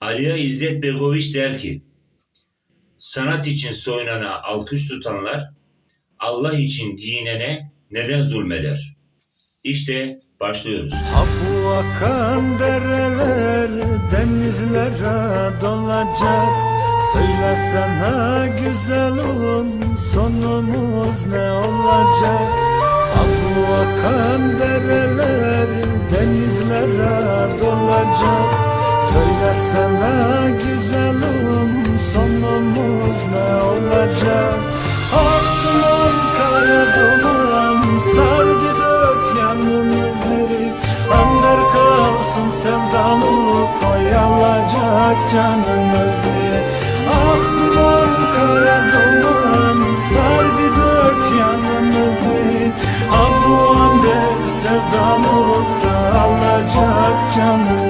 Aliya İzzet Begoviç der ki, sanat için soyunana alkış tutanlar, Allah için giyinene neden zulmeder? İşte başlıyoruz. Ha bu akan dereler denizlere dolacak Söylesene güzelim sonumuz ne olacak Ha bu akan dereler denizlere dolacak Söylesene güzelim sonumuz ne olacak? Duman kara duman sardı dört yanımızı Ander kalsın sevdalık oyalacak canımızı duman kara duman sardı dört yanımızı Ah bu ander sevdalık da alacak canımızı